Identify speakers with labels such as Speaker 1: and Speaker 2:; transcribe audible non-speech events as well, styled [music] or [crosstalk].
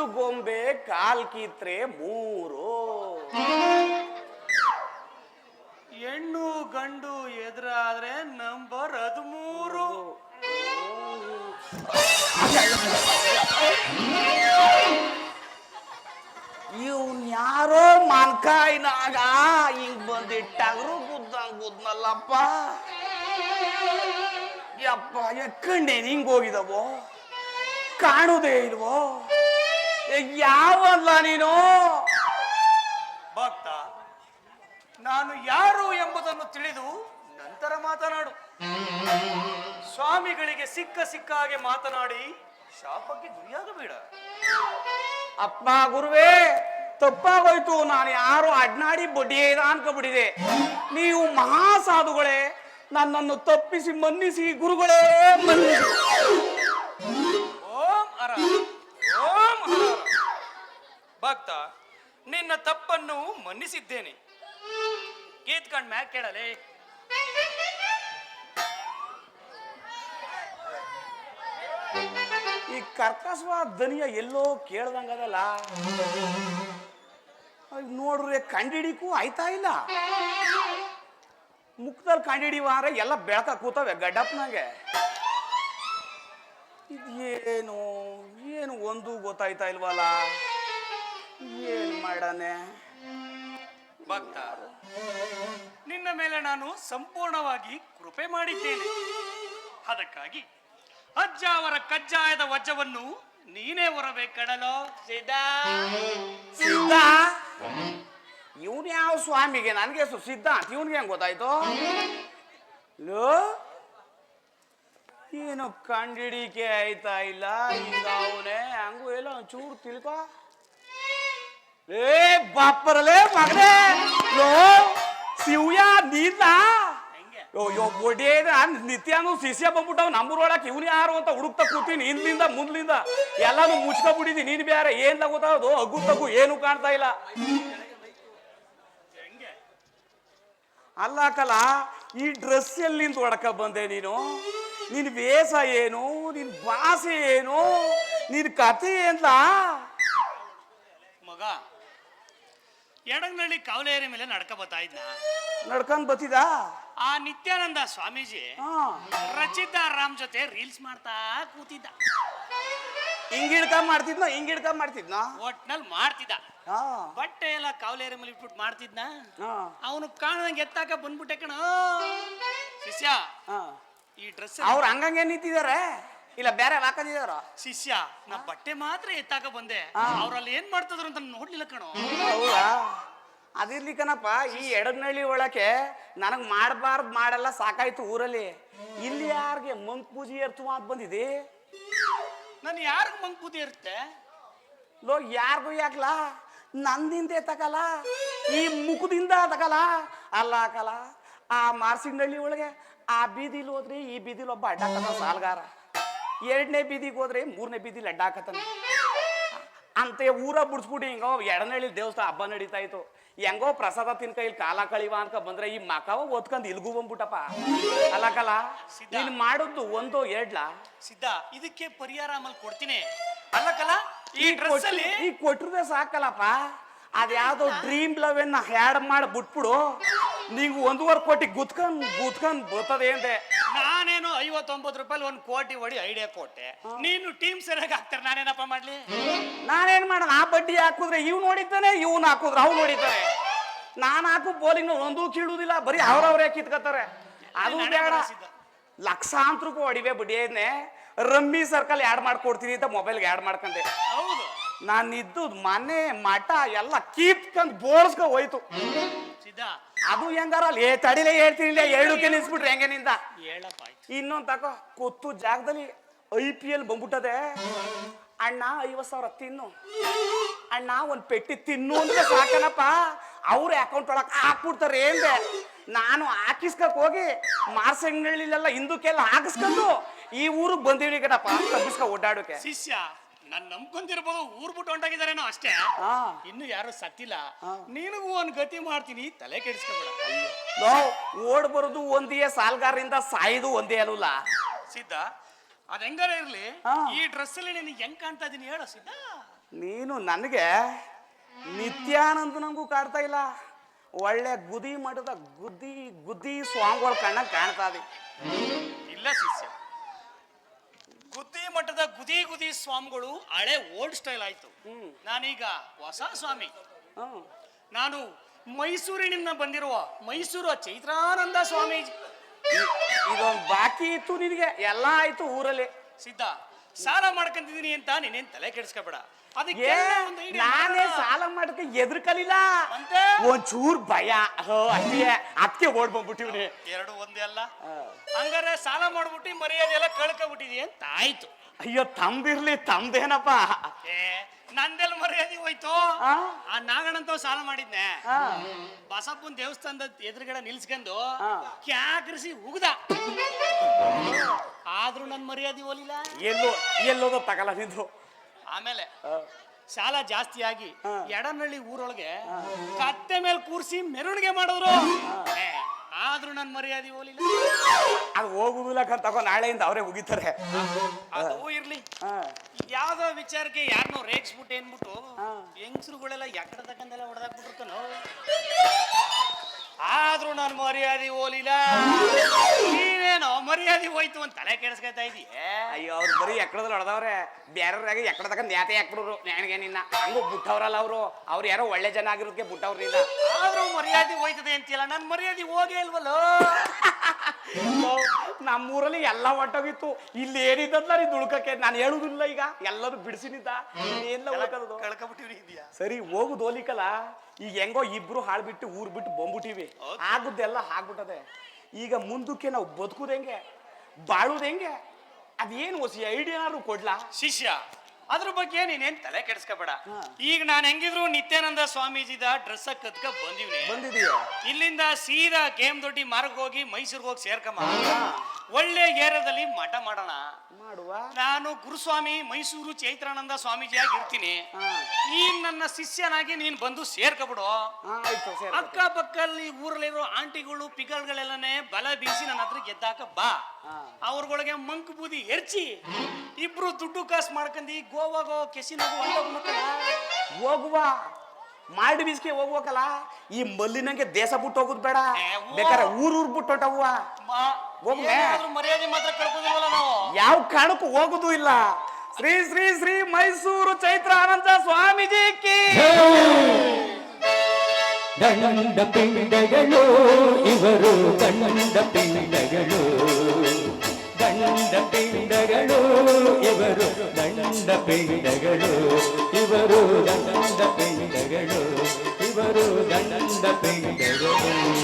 Speaker 1: ಗಂಡು ಗೊಂಬೆ ಕಾಲ್ ಕಿತ್ರೆ ಮೂರು.
Speaker 2: ಹೆಣ್ಣು ಗಂಡು ಎದುರಾದ್ರೆ ನಂಬರ್ ಹದಿಮೂರು.
Speaker 1: ಇವನ್ ಯಾರೋ ಮಾನ್ಕಾಯಿನಾಗ ಹಿಂಗ್ ಬಂದಿಟ್ಟಾಗ್ರು ಗುದ್ದಂಗ್ ಗುದ್ನಲ್ಲಪ್ಪ. ಯಪ್ಪ ಎಕ್ಕಂಡೇನ್ ಹಿಂಗ್ ಹೋಗಿದವೋ? ಕಾಣುದೇ ಇಲ್ವೋ? ಯಾವಲ್ಲ ನೀನು?
Speaker 2: ಭಕ್ತ ನಾನು ಯಾರು ಎಂಬುದನ್ನು ತಿಳಿದು ನಂತರ ಮಾತನಾಡು. ಸ್ವಾಮಿಗಳಿಗೆ ಸಿಕ್ಕ ಸಿಕ್ಕ ಹಾಗೆ ಮಾತನಾಡಿ ಶಾಪಕ್ಕೆ ಗುರಿಯಾಗಬೇಡ.
Speaker 1: ಅಪ್ಪ ಗುರುವೇ ತಪ್ಪಾಗೋಯ್ತು. ನಾನು ಯಾರು ಅಡ್ನಾಡಿ ಬಡ್ಡಿಯೇದ ಅನ್ಕೊಬಿಟ್ಟಿದೆ ನೀವು ಮಹಾಸಾಧುಗಳೇ ನನ್ನನ್ನು ತಪ್ಪಿಸಿ ಮನ್ನಿಸಿ ಗುರುಗಳೇ ಮನ್ನಿಸಿ.
Speaker 2: ಓಂ ಹರ ನಿನ್ನ ತಪ್ಪನ್ನು ಮನ್ನಿಸಿದ್ದೇನೆ. ಗೀತ್ಕಂಡ್ ಮ್ಯಾಕ್ ಕೇಳಲೆ.
Speaker 1: ಈ ಕರ್ಕಸ್ವ ದನಿಯ ಎಲ್ಲೋ ಕೇಳ್ದಂಗದಲ್ಲ ನೋಡ್ರಿ ಕಂಡಿಡಿಕೂ ಆಯ್ತಾ ಇಲ್ಲ. ಮುಖದಲ್ಲಿ ಕಂಡಿಡಿವಾರ ಎಲ್ಲ ಬೆಳಕ ಕೂತವೆ ಗಡ್ಡಪ್ಪನಾಗೆ. ಇದೇನು, ಏನು ಒಂದು ಗೊತ್ತಾಯ್ತಾ ಇಲ್ವಲ್ಲ. ಏನ್ ಮಾಡಾನೆ?
Speaker 2: ಭಕ್ತ ನಿನ್ನ ಮೇಲೆ ನಾನು ಸಂಪೂರ್ಣವಾಗಿ ಕೃಪೆ ಮಾಡಿದ್ದೇನೆ. ಅದಕ್ಕಾಗಿ ಅಜ್ಜ ಅವರ ಕಜ್ಜಾಯದ ವಜ್ಜವನ್ನು ನೀನೇ ಹೊರಬೇಕಡಲೋ ಸಿದ್ಧಾ?
Speaker 1: ಸಿದ್ಧ? ಇವನ್ ಯಾವ ಸ್ವಾಮಿಗೆ? ನನಗೆ ಸಿದ್ಧ ಅಂತ ಇವನ್ಗೆ ಹೆಂಗ್ ಗೊತ್ತಾಯ್ತು? ಲೋ? ಏನು ಕಂಡಿಡಿಕೆ ಆಯ್ತಾ ಇಲ್ಲ? ಹಿಂಗ ಅವನೇ ಹಂಗೂ ಎಲ್ಲ ಒಂಚೂರು ತಿಳ್ಕೊ. ಏ, ಬಾಪರಲೇ ಮಗನೇ. ಲೋ ಶಿವ್ಯ,
Speaker 2: ನೀನ?
Speaker 1: ಯೋ ಯೋ ಒಡೇದ ನಿತ್ಯಾನು ಸಿಸಿಯ ಬಂದ್ಬಿಟ್ಟವ್. ನಮ್ಮೂರೊಳಗೆ ಇವ್ನು ಯಾರು ಅಂತ ಹುಡುಕ್ತಾ ಕೂತೀನಿ. ಹಿಂದ್ಲಿಂದ ಮುಂದ್ಲಿಂದ. ಎಲ್ಲಾನು ಮುಚ್ಕೊಬಿಟ್ಟಿದಿ ನೀನು ಬೇರೆ ಏನ್ ಗೊತ್ತಾಗೋದು ಅಗ್ಗು ತಗು, ಏನು ಕಾಣ್ತಾ ಇಲ್ಲ. ಅಲ್ಲ ಕಲ, ಈ ಡ್ರೆಸ್ ಎಲ್ಲಿಂದ ಹೊಡ್ಕ ಬಂದೆ ನೀನು? ನಿನ್ ವೇಷ ಏನು? ನಿನ್ ಭಾಷೆ ಏನು? ನಿನ್ ಕಥೆ ಏನ್ಲಾ?
Speaker 2: ಮಗ ಎಡಗ್ನಳ್ಳಿ ಕಾವಲೇರಿ ಮೇಲೆ ನಡ್ಕ ಬರ್ತಾ ಇದ್ದ
Speaker 1: ನಡ್ಕೊಂಡ್ ಬತ್ತಿದ
Speaker 2: ಆ ನಿತ್ಯಾನಂದ ಸ್ವಾಮೀಜಿ
Speaker 1: ಹಾ.
Speaker 2: ರಚಿತಾ ರಾಮ್ ಜೊತೆ ರೀಲ್ಸ್ ಮಾಡ್ತಾ ಕೂತಿದ್ದ.
Speaker 1: ಹಿಂಗ್ ಹಿಡ್ಕ ಮಾಡ್ತಿದ್ನ ಹಿಂಗ್ ಹಿಡ್ಕ ಮಾಡ್ತಿದ್ನ?
Speaker 2: ಒಟ್ನಲ್ಲಿ ಮಾಡ್ತಿದ್ದ.
Speaker 1: ಹಾ.
Speaker 2: ಬಟ್ಟೆ ಎಲ್ಲ ಕಾವಲೇರಿ ಮೇಲೆ ಇಟ್ಬಿಟ್ಟು ಮಾಡ್ತಿದ್ನ.
Speaker 1: ಹಾ.
Speaker 2: ಅವನು ಕಾಣದಂಗೆ ಎತ್ತಾಕ ಬಂದ್ಬಿಟ್ಟೆ ಕಣ. ಶಿಷ್ಯ
Speaker 1: ಹಾ.
Speaker 2: ಈ ಡ್ರೆಸ್
Speaker 1: ಅವ್ರು ಹಂಗಂಗೆ ನಿಂತಿದಾರೆ. ಇಲ್ಲ ಬೇರೆ ಹಾಕೊಂಡಿದಾರ
Speaker 2: ಶಿಷ್ಯ ನಾ ಬಟ್ಟೆ ಮಾತ್ರ ಎತ್ತಾಕ ಬಂದೆ. ಅವ್ರಲ್ಲಿ ಏನ್ ಮಾಡ್ತಿದ್ರು ಅಂತ ನೋಡ್ಲಿಲ್ಲ ಕಣೋ.
Speaker 1: ಹೌದಾ? ಅದಿರ್ಲಿ ಕಣಪ್ಪ ಈ ಎಡನಳ್ಳಿ ಒಳಕ್ಕೆ ನನಗ್ ಮಾಡಬಾರ್ದು ಮಾಡಲ್ಲ ಸಾಕಾಯ್ತು ಊರಲ್ಲಿ. ಇಲ್ಲಿ ಯಾರಿಗೆ ಮಂಕ್ ಪೂಜೆ ಎರ್ತು ಮಾತು ಬಂದಿದೆ?
Speaker 2: ನಾನು ಯಾರಿಗ ಮಂಗ್ ಬುದ್ಧಿ ಇರುತ್ತೆ
Speaker 1: ಲೋ ಯಾರಿಗೂ ಯಾಕಲ? ನಂದಿಂದ ತಕಲ? ಈ ಮುಖದಿಂದ ತಕಲ? ಅಲ್ಲ ಹಾಕಲ್ಲ ಆ ಮಾರ್ಸಿಂಗಳ್ಳಿ ಒಳಗೆ ಆ ಬೀದಿಲಿ ಹೋದ್ರಿ ಈ ಬೀದಿಲಿ ಒಬ್ಬ ಅಡ್ಡ ಸಾಲ್ಗಾರ. ಎರಡನೇ ಬೀದಿಗೆ ಹೋದ್ರೆ ಮೂರನೇ ಬೀದಿ ಲಡ್ಡಾಕತ್ತಾನೆ ಅಂತ ಊರ ಬಿಡ್ಸ್ಬಿಟ್ಟು ಹಿಂಗೋ ಎಡನಳ್ಳಿ ದೇವಸ್ಥಾನ ಹಬ್ಬ ನಡೀತಾ ಇತ್ತು. ಹೆಂಗೋ ಪ್ರಸಾದ ತಿನ್ಕ ಇಲ್ಲಿ ಕಾಲ ಕಳಿವ ಅಂತ ಬಂದ್ರೆ ಈ ಮಕವ ಓದ್ಕೊಂಡ್ ಇಲ್ಗೂ ಬಂದ್ಬಿಟ್ಟಪ್ಪ. ಅಲ್ಲ
Speaker 2: ಕಲ
Speaker 1: ನೀನ್ ಮಾಡುದು ಒಂದು ಎರಡ್ಲಾ.
Speaker 2: ಸಿದ್ಧ ಇದಕ್ಕೆ ಪರಿಹಾರ ಆಮೇಲೆ ಕೊಡ್ತೀನಿ. ಅಲ್ಲಕಲ್ಲ ಈ ಡ್ರೆಸ್ ಅಲ್ಲಿ
Speaker 1: ಈ ಕೊಟ್ಟರೆ ಸಾಕಲ್ಲಪ್ಪ. ಅದ್ಯಾವ್ದೋ ಡ್ರೀಮ್ ಲೆವೆನ್ ಹ್ಯಾಡ್ ಮಾಡಿ ಬಿಟ್ಬಿಡು ನೀವು ಒಂದೂವರೆ ಕೋಟಿ ಗುತ್ಕೊಂಡ್ ಗುತ್ಕೊಂಡ್ ಬರ್ತದೆ ಅಂದೆ.
Speaker 2: ನಾನೇನು ಐವತ್ತೊಂಬತ್ತು ರೂಪಾಯಿ ಒಂದು ಕೋಟಿ ಹೊಡಿ ಐಡಿಯಾ ಕೊಟ್ಟೆ. ನೀನು ಟೀಮ್ ಸರಿಯಾಗಿ ಹಾಕ್ತಾರೆ ನಾನೇನಪ್ಪ ಮಾಡ್ಲಿ?
Speaker 1: ನಾನೇನ್ ಮಾಡೋಣ ಆ ಬಡ್ಡಿ ಹಾಕಿದ್ರೆ ಇವ್ ನೋಡಿದ್ದಾನೆ ಇವ್ನ ಹಾಕುದ್ರೆ ಅವ್ ನೋಡಿದ್ದಾನೆ. ನಾನು ಹಾಕು ಬೌಲಿಂಗ್ ಒಂದೂ ಕೀಳುದಿಲ್ಲ ಬರೀ ಅವ್ರವ್ರೇ ಕಿತ್ಕೋತಾರೆ. ಅದು ಬೇಡ. ಲಕ್ಷಾಂತರ ರೂಪಾಯಿ ಹೊಡಿವೆ ಬಡ್ಡಿಯನ್ನೇ ರಮ್ಮಿ ಸರ್ಕಲ್ ಆ್ಯಡ್ ಮಾಡ್ಕೊಡ್ತೀನಿ ಅಂತ ಮೊಬೈಲ್ಗೆ ಆ್ಯಡ್ ಮಾಡ್ಕೊಂಡೆ
Speaker 2: ಹೌದು.
Speaker 1: ನಾನು ಇದ್ದು ಮನೆ ಮಠ ಎಲ್ಲ ಕಿತ್ಕೊಂಡು ಬೋಳ್ಸ್ಕೊ ಹೋಯ್ತು.
Speaker 2: ಸಿದ್ಧ.
Speaker 1: ಅದು ಹೆಂಗಾರ ಅಲ್ಲಿ? ಏ ತಡಿಲೇ ಹೇಳ್ತೀನಿ ಎರಡಕ್ಕೆ ನಿಲ್ಸ್ಬಿಟ್ರೆ ಹೆಂಗೆ ನಿಂದ
Speaker 2: ಹೇಳಪ್ಪ
Speaker 1: ಇನ್ನೊಂದು ತಕೋ ಕೊತ್ತು ಜಾಗದಲ್ಲಿ ಐ ಪಿ ಎಲ್ ಬಂದ್ಬಿಟ್ಟದೆ. ಅಣ್ಣ ಐವತ್ ಸಾವಿರ ತಿನ್ನು. ಅಣ್ಣ ಒಂದ್ ಪೆಟ್ಟಿ ತಿನ್ನು ಅಂದ್ರೆ ಸಾಕನಪ್ಪ. ಅವ್ರ ಅಕೌಂಟ್ ಒಳಗೆ ಹಾಕ್ಬಿಡ್ತಾರೆ ಏನ್ದೆ ನಾನು ಹಾಕಿಸ್ಕಕ್ ಹೋಗಿ ಮಾರ್ಸಂಗಳಿಲೆಲ್ಲ ಹಿಂದಕ್ಕೆಲ್ಲ ಹಾಕಿಸ್ಕೊಂಡು ಈ ಊರಿಗೆ ಬಂದಿವಿ ಕಣಪ್ಪ ತಪ್ಪಿಸ್ಕ ಓಡಾಡೋಕೆ.
Speaker 2: ಶಿಷ್ಯ. ನಾನ್ ನಂಬ್ಕೊಂತಿರ್ಬೋದು ಊರ್ ಬಿಟ್ಟು ಹೊಂಟಾಗಿದ್ದಾರೇನೋ ಅಷ್ಟೇ.
Speaker 1: ಹಾ.
Speaker 2: ಇನ್ನು ಯಾರು ಸತ್ತಿಲ್ಲ. ನಿನಗೂ ಒಂದ್ ಗತಿ ಮಾಡ್ತೀನಿ ತಲೆ ಕೆಡಿಸ್ಕೊಬೇಡ.
Speaker 1: ಓಡ್ ಬರೋದು ಒಂದೇ ಸಾಲ್ಗಾರರಿಂದ ಸಾಯ್ದು ಒಂದೇ ಅಲ್ಲ
Speaker 2: ಸಿದ್ಧ ಅದ್ ಹೆಂಗಾರ ಇರ್ಲಿ?
Speaker 1: ಹಾ.
Speaker 2: ಈ ಡ್ರೆಸ್ ಅಲ್ಲಿ ನಿನಗೆ ಹೆಂಗ್ ಕಾಣ್ತಾ ಇದೀನಿ ಹೇಳು ಸಿದ್ಧ.
Speaker 1: ನೀನು ನನಗೆ ನಿತ್ಯಾನಂದನಂಗೂ ಕಾಡ್ತಾ ಇಲ್ಲ. ಒಳ್ಳೆ ಗುದಿ ಮಠದ ಗುದ್ದಿ ಗುದ್ದಿ ಸ್ವಾಮಿಗಳ ಕಣ್ಣಾಗ ಕಾಣ್ತಾ ಇದೆ.
Speaker 2: ಇಲ್ಲ ಶಿಷ್ಯ. ಗುದ್ದಿ ಮಠದ ಗುದಿ ಗುದಿ ಸ್ವಾಮಿಗಳು ಹಳೆ ಓಲ್ಡ್ ಸ್ಟೈಲ್ ಆಯ್ತು.
Speaker 1: ಹ್ಮ್.
Speaker 2: ನಾನೀಗ ಹೊಸ ಸ್ವಾಮಿ. ನಾನು ಮೈಸೂರಿನಿಂದ ಬಂದಿರುವ ಮೈಸೂರು ಚೈತ್ರಾನಂದ ಸ್ವಾಮೀಜಿ
Speaker 1: ಇ- ಇದೊಂದ್ ಬಾಕಿ ಇತ್ತು ನಿನಗೆ ಎಲ್ಲ ಆಯ್ತು ಊರಲ್ಲಿ.
Speaker 2: ಸಿದ್ಧ. ಸಾಲ ಮಾಡ್ಕೊಂತಿದ್ದೀನಿ ಅಂತ ನೀನೇನ್ ತಲೆ ಕೆಡಿಸ್ಕೋಬೇಡ. ಅದಕ್ಕೆ ಒಂದು idea
Speaker 1: ನಾನೇ
Speaker 2: ಮಾಡೋಣ.
Speaker 1: ಸಾಲ ಮಾಡಕ್ಕೆ ಎದ್ರಕಲಿಲ್ಲ
Speaker 2: ಮತ್ತೆ?
Speaker 1: ಒಂಚೂರ್ ಭಯ. ಹೋ ಅಷ್ಟೇ. ಅದಕ್ಕೆ ಓಡ್ ಬಂದ್ಬಿಟ್ಟಿವ್ನಿ
Speaker 2: ಎರಡು ಒಂದೇ ಅಲ್ಲ? ಹಂಗಾರೆ ಸಾಲ ಮಾಡ್ಬಿಟ್ಟು ಮರ್ಯಾದೆ ಎಲ್ಲ ಕಳ್ಕೊಬಿಟ್ಟಿದಿ ಅಂತ? ಆಯ್ತು.
Speaker 1: ಅಯ್ಯೋ ತಂಬಿರ್ಲಿ ತಮ್ದೇನಪ್ಪ
Speaker 2: ಏ ನಂದೆಲ್ಲ ಮರ್ಯಾದೆ ಹೋಯ್ತು.
Speaker 1: ಆ?
Speaker 2: ಆ ನಾಗಣ್ಣಂತ ಸಾಲ ಮಾಡಿದ್ನೆ.
Speaker 1: ಬಸಪ್ಪನ್
Speaker 2: ಬಸಪ್ಪನ ದೇವಸ್ಥಾನದ ಎದುರುಗಡೆ ನಿಲ್ಸ್ಕೊಂಡು
Speaker 1: ಆ.
Speaker 2: ಕ್ಯಾಕ್ರಿಸಿ ಉಗ್ದ. ಆದ್ರೂ ನನ್ ಮರ್ಯಾದೆ ಹೋಲಿಲ್ಲ
Speaker 1: ಎಲ್ಲೋ ಎಲ್ಲೋದೋ ತಗಲ್ಲ ನಿಂದು.
Speaker 2: ಆಮೇಲೆ ಶಾಲಾ ಆಗಿ. ಎಡನಳ್ಳಿ ಊರೊಳಗೆ ಕತ್ತೆ ಮೇಲೆ ಕೂರಿಸಿ ಮೆರವಣಿಗೆ ಮಾಡಿದ್ರು. ಏ, ಆದ್ರೂ ನನ್ ಮರ್ಯಾದೆ ಹೋಲಿಲ್ಲ
Speaker 1: ಅದು ಹೋಗುದಿಲ್ಲ ತಗೋ ನಾಳೆಯಿಂದ ಅವರೇ ಹೋಗಿತಾರೆ
Speaker 2: ಅದು ಇರ್ಲಿ.
Speaker 1: ಹಾ.
Speaker 2: ಯಾವ್ದೋ ವಿಚಾರಕ್ಕೆ ಯಾರನ್ನೋ ರೇಗಿಸ್ಬಿಟ್ಟು ಏನ್ಬಿಟ್ಟು. ಹೆಂಗಸರುಗಳೆಲ್ಲ ಎಕಡೆ ತಕ್ಕಂದೆಲ್ಲ ಹೊಡೆದಾಕ್ಬಿಟ್ಟಿರ್ತಾನೋ. ಆದ್ರೂ ನಾನು ಮರ್ಯಾದೆ ಹೋಲಿಲ್ಲ ಮರ್ಯಾದೆ ಹೋಯ್ತು ಅಂತ ತಲೆ ಕೆಡಿಸ್ಕೊತಾ ಇದ್ದಿ
Speaker 1: ಅಯ್ಯೋ ಅವ್ರು ಬರೀ ಎಕ್ಕಡದಲ್ಲಿ ಹೊಡೆದವ್ರೆ. ಬೇರೆಯವ್ರಾಗ ಎಕ್ಕಡ ತಗೊಂಡ್ ನ್ಯಾತೆ ಎಕ್ಕಡ್ರು ನನಗೆ ನಿನ್ನ ಹಂಗು ಬುಟ್ಟವ್ರಲ್ಲ ಅವರು. ಅವ್ರು ಯಾರೋ ಒಳ್ಳೆ ಜನ ಆಗಿರೋದಕ್ಕೆ ಬುಟ್ಟವ್ರು ನಿನ್ನ
Speaker 2: ಆದ್ರೂ ಮರ್ಯಾದೆ ಹೋಯ್ತದೆ ಅಂತಿಲ್ಲ ನನ್ನ ಮರ್ಯಾದೆ ಹೋಗೇ ಇಲ್ವಲ್ಲೋ? [laughs]
Speaker 1: ನಮ್ಮೂರಲ್ಲಿ ಎಲ್ಲ ಒಟ್ಟೋಗಿತ್ತು ಇಲ್ಲಿ ಏನಿದ್ದಲ್ಲ ನೀ ದುಳ್ಕಕ್ಕೆ ನಾನು ಹೇಳುದಿಲ್ಲ ಈಗ. ಎಲ್ಲರೂ ಬಿಡಿಸಿನಿದ್ದ ಎಲ್ಲ ಹೋಗೋದು
Speaker 2: ಕಳ್ಕೊಬಿಟ್ಟಿವ್ರಿ ಇದೆಯಾ?
Speaker 1: ಸರಿ ಹೋಗುದು ಹೋಲಿಕಲ್ಲ ಈಗ ಹೆಂಗೋ ಇಬ್ರು ಹಾಳ್ಬಿಟ್ಟು ಊರ್ ಬಿಟ್ಟು ಬಂದ್ಬಿಟ್ಟಿವಿ. ಆಗುದ್ದೆಲ್ಲ ಆಗ್ಬಿಟ್ಟದೆ. ಈಗ ಮುಂದಕ್ಕೆ ನಾವು ಬದುಕುದು ಹೆಂಗೆ ಬಾಳುದು ಹೆಂಗೆ ಅದೇನು ಹೊಸ ಐಡಿಯಾರು ಕೊಡ್ಲಾ?
Speaker 2: ಶಿಷ್ಯ ಅದ್ರ ಬಗ್ಗೆ ನೀನೇನ್ ತಲೆ ಕೆಡಿಸ್ಕೋಬೇಡ. ಈಗ ನಾನು ಹೆಂಗಿದ್ರು ನಿತ್ಯಾನಂದ ಸ್ವಾಮೀಜಿದ ಡ್ರೆಸ್ ಕತ್ಕ ಬಂದಿವ್ನಿ.
Speaker 1: ಬಂದಿದೀಯ?
Speaker 2: ಇಲ್ಲಿಂದ ಸೀದಾ ಗೇಮ್ ದೊಡ್ಡಿ ಮಾರ್ಗ ಹೋಗಿ ಮೈಸೂರಿಗೆ ಹೋಗಿ ಸೇರ್ಕಮ್ಮ ಒಳ್ಳೆ ಏರಿಯಾದಲ್ಲಿ ಮಠ ಮಾಡೋಣ.
Speaker 1: ಮಾಡುವ?
Speaker 2: ನಾನು ಗುರುಸ್ವಾಮಿ ಮೈಸೂರು ಚೈತ್ರಾನಂದ ಸ್ವಾಮೀಜಿ ಇರ್ತೀನಿ ಈ ನನ್ನ ಶಿಷ್ಯನಾಗಿ ನೀನ್ ಬಂದು ಸೇರ್ಕೊಬಿಡು.
Speaker 1: ಬಿಡು ಅಕ್ಕ ಸರಿ
Speaker 2: ಅಕ್ಕಪಕ್ಕಲ್ಲಿ ಊರಲ್ಲಿರೋ ಆಂಟಿಗಳು ಪಿಗಲ್ಗಳೆಲ್ಲನೇ ಬಲ ಬೀಸಿ ನನ್ನ ಹತ್ರ ಗೆದ್ದಾಕ ಬಾ.
Speaker 1: ಅವ್ರಗೊಳಗೆ
Speaker 2: ಅವ್ರಗಳಿಗೆ ಮಂಕ್ ಬೂದಿ ಎರ್ಚಿ. ಇಬ್ರು ದುಡ್ಡು ಕಾಸು ಮಾಡ್ಕೊಂಡಿ ಗೋವಾಗೋ ಕೆಸಿನಾಗೋ
Speaker 1: ಹೋಗುವ. ಮಾಡಿ ಬೀಸ್ಕೆ ಹೋಗ್ಬೇಕಲ್ಲ ಈ ಮಲ್ಲಿನಂಗೆ ದೇಶ ಬಿಟ್ಟು ಹೋಗುದ್ ಬೇಡ. ಬೇಕಾರೆ ಊರ್ ಊರ್ ಬಿಟ್ಟು ಹೊಟ್ಟವ್ವ
Speaker 2: ಮರ್ಯಾದೆ ಮಾತ್ರ ನಾವು?
Speaker 1: ಯಾವ ಕಾರಣಕ್ಕೂ ಹೋಗುದು ಇಲ್ಲ. ಶ್ರೀ ಶ್ರೀ ಶ್ರೀ ಮೈಸೂರು ಚೈತ್ರ ಆನಂದ ಸ್ವಾಮೀಜಿ ಕಿ.
Speaker 3: ಗಂಡ ಪಿಂಡಗಳು ಇವರು ಗಂಡ ಪಿಂಡಗಳು. ಗಂಡ ಪಿಂಡಗಳು ಇವರು ಗಂಡ ಪಿಂಡಗಳು ಇವರು ಗಂಡ ಪಿಂಡಗಳು ಇವರು ಗಂಡ ಪಿಂಡಗಳು.